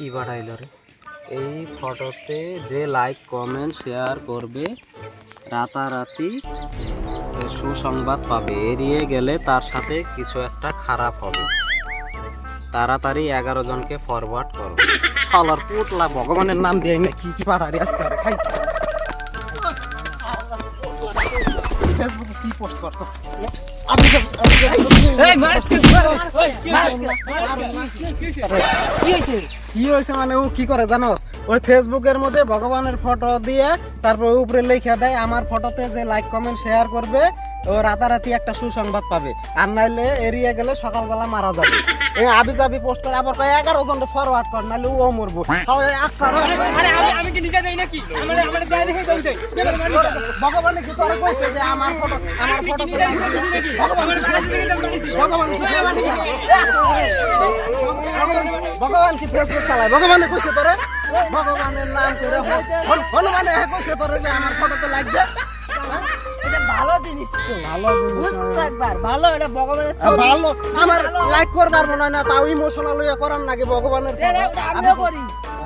কি বাড়াইল রে? এই ফটোতে যে লাইক কমেন্ট শেয়ার করবে, রাতারাতি সুসংবাদ পাবে। এড়িয়ে গেলে তার সাথে কিছু একটা খারাপ হবে। তাড়াতাড়ি এগারো জনকে ফরওয়ার্ড করো। শালার পুটলা ভগবানের নাম দিয়ে না কি কি পাড়ারি আজকে? ফেসবুকে কি পোস্ট করছ? কি হয়েছে? মানে ও কি করে জানোস? ওই ফেসবুকের মধ্যে ভগবানের ফটো দিয়ে তারপর উপরে লিখে দেয় আমার ফটোতে যে লাইক কমেন্ট শেয়ার করবে ও রাতারাতি একটা সুসংবাদ পাবে। আর নাইলে এড়িয়ে গেলে সকালবেলা মারা যাবে। আবি যাবি পোস্ট করে আবার কয় এগারো জনকে ফরওয়ার্ড কর নাইলে ও মরবো। তাও এই আট করো। ভগবানে কি তোরা কইছে যে আমার ফটো আমার ফটো ভগবান কি ফেসবুক চালায়? ভগবানে কইছে তোরে? ভগবানের নাম করে হন- হনুমানে কইছে তোরে যে আমার ফটোতে লাগবে। এটা ভালো জিনিস তো। ভালো জিনিস বুঝতো একবার ভালো এটা ভগবানের ছবি। ভালো আমার লাইক করবার মনে হয় না তাও ইমোশনাল হয়ে করার নাকি ভগবানের এটা করি।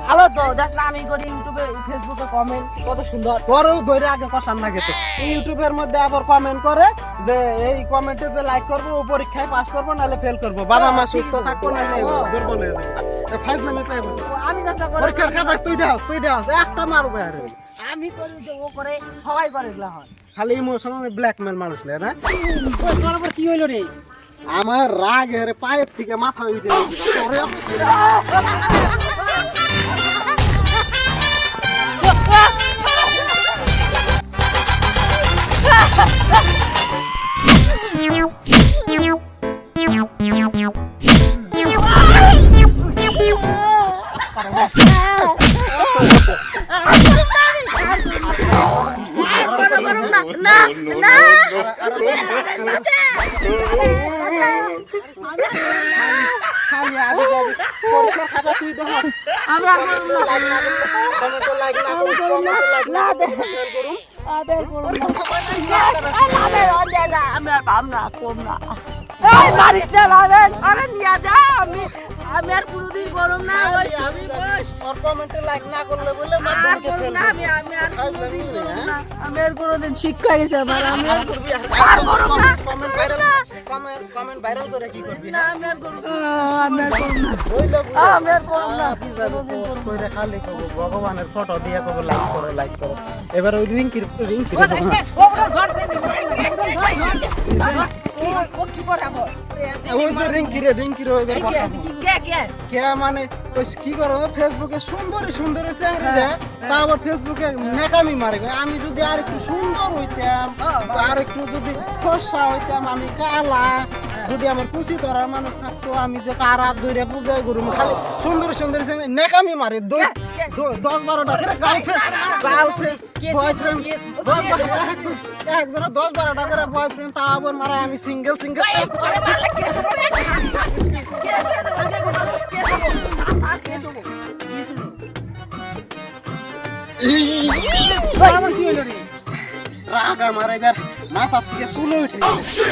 ভালো তো দেখ না আমি করি ইউটিউবে ফেসবুকে কমেন্ট কত সুন্দর। তোরও ধরে আগে কষান লাগে তো ইউটিউবের মধ্যে আবার কমেন্ট করে যে এই কমেন্টে যে লাইক করব ও পরীক্ষায় পাস করব নাহলে ফেল করব। বাবা মা সুস্থ থাকব নাহলে দুর্বল হয়ে যাবে। ফাইজ নামে পাই বসে। আমি যেটা করি পরীক্ষার খাতা তুই একটা মারবে আরে। আমি করি যে ও করে সবাই করে এগুলা হয়। খালি ইমোশনাল ব্ল্যাকমেল মানুষ লে না? তোর উপর কি হইল রে আমার রাগের পায়ের থেকে মাথা উঠে গেছে। না না আমি আর পাম না কম না এই মারিস না রাবেন আরে নিয়া যা আমি আমি আর কোনোদিন করব না ওই আমি ওর কমেন্টে লাইক না করলে বলে আর করব না আমি আমি আর কোনোদিন করব না, না আমি আর কোনোদিন শিক্ষা গেছে আমার আমি আর করবি আর আর করব না। Comment viral comment comment viral করে কি করবি না আমি আর করব আমি আর করব না হইল আমি আর করব না। পোস্ট খালি কব ভগবানের ফটো দিয়ে কব লাইক করো লাইক করো এবার ওই রিঙ্কির রিঙ্কি ও কি ওই যে এই কে কে কে কে মানে ওই কি করো ফেসবুকে সুন্দরী সুন্দরী চ্যাংড়ি দেয় তা আবার ফেসবুকে নেকামি মারে আমি যদি আর একটু সুন্দর হইতাম আর একটু যদি ফর্সা হইতাম আমি কালা যদি আমার কুচি ধরার মানুষ থাকতো আমি যে কারা ধরে বুঝাই করুম খালি সুন্দর সুন্দর নেকামি মারে দশ বারোটা করে গার্লফ্রেন্ড গার্লফ্রেন্ড বয়ফ্রেন্ড দশ বারোটা করে বয়ফ্রেন্ড তা আবার মারা আমি সিঙ্গেল সিঙ্গেল রাগ আমার এবার মাথা থেকে চুলে উঠে গেছে।